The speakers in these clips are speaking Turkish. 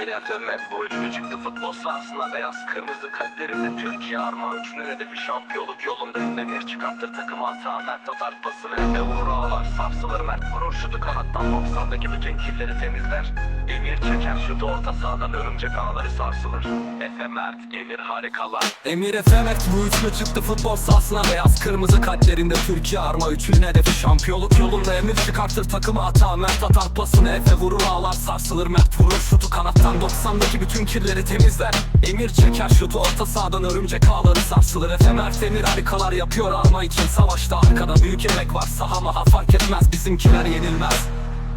Yine dönme bu üçlü çıktı. Futbol sahasına Beyaz kırmızı kalplerinde Türkiye arma Üçlü hedefi şampiyonluk yolunda Emir çıkarttır takımı hata Mert atar pasını ve vurur ağlar. Sarsılır Mert vurur şutu kanattan 90'daki bütün kirleri temizler. Emir çeker şutu orta sahadan Örümcek ağları sarsılır. Efe Mert Emir harikalar. Emir Efe Mert bu üçlü çıktı futbol sahasına. Beyaz kırmızı kalplerinde Türkiye arma Üçlünün hedefi şampiyonluk yolunda Emir çıkartır takımı hata Mert atar pasını Efe vurur ağlar sarsılır. Mert vurur şutu kanattan 90'daki bütün kirleri temizler Emir çeker şutu orta sahadan örümcek ağları sarsılır Efe Mert Emir harikalar yapıyor arma için Savaşta arkada büyük emek var saha maha fark etmez bizimkiler yenilmez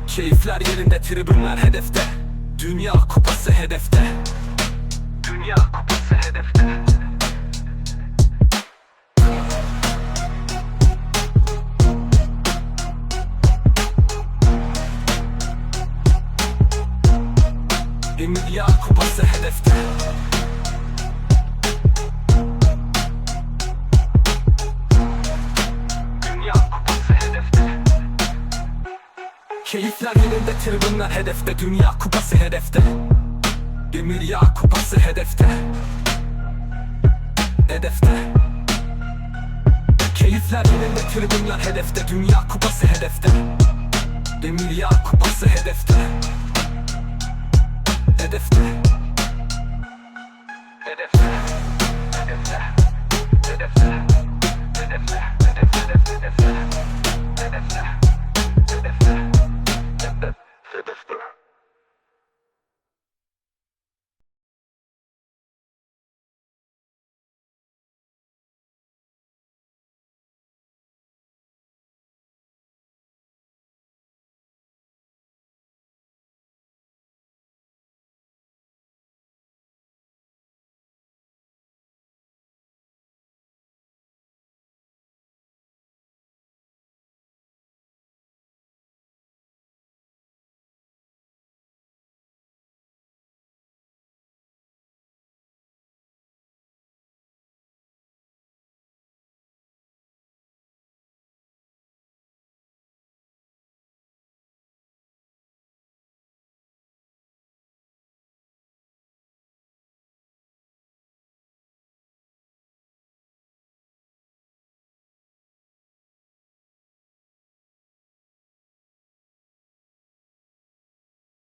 Keyifler yerinde tribünler hedefte Dünya kupası hedefte Dünya kupası hedefte Dünya kupası hedefte. Keyifler yerinde tribünler hedefte Dünya kupası hedefte. Dünya kupası hedefte. Hedefte. Keyifler yerinde tribünler hedefte Dünya kupası hedefte. Dünya kupası hedefte Hedefte Hedefte Hedefte Hedefte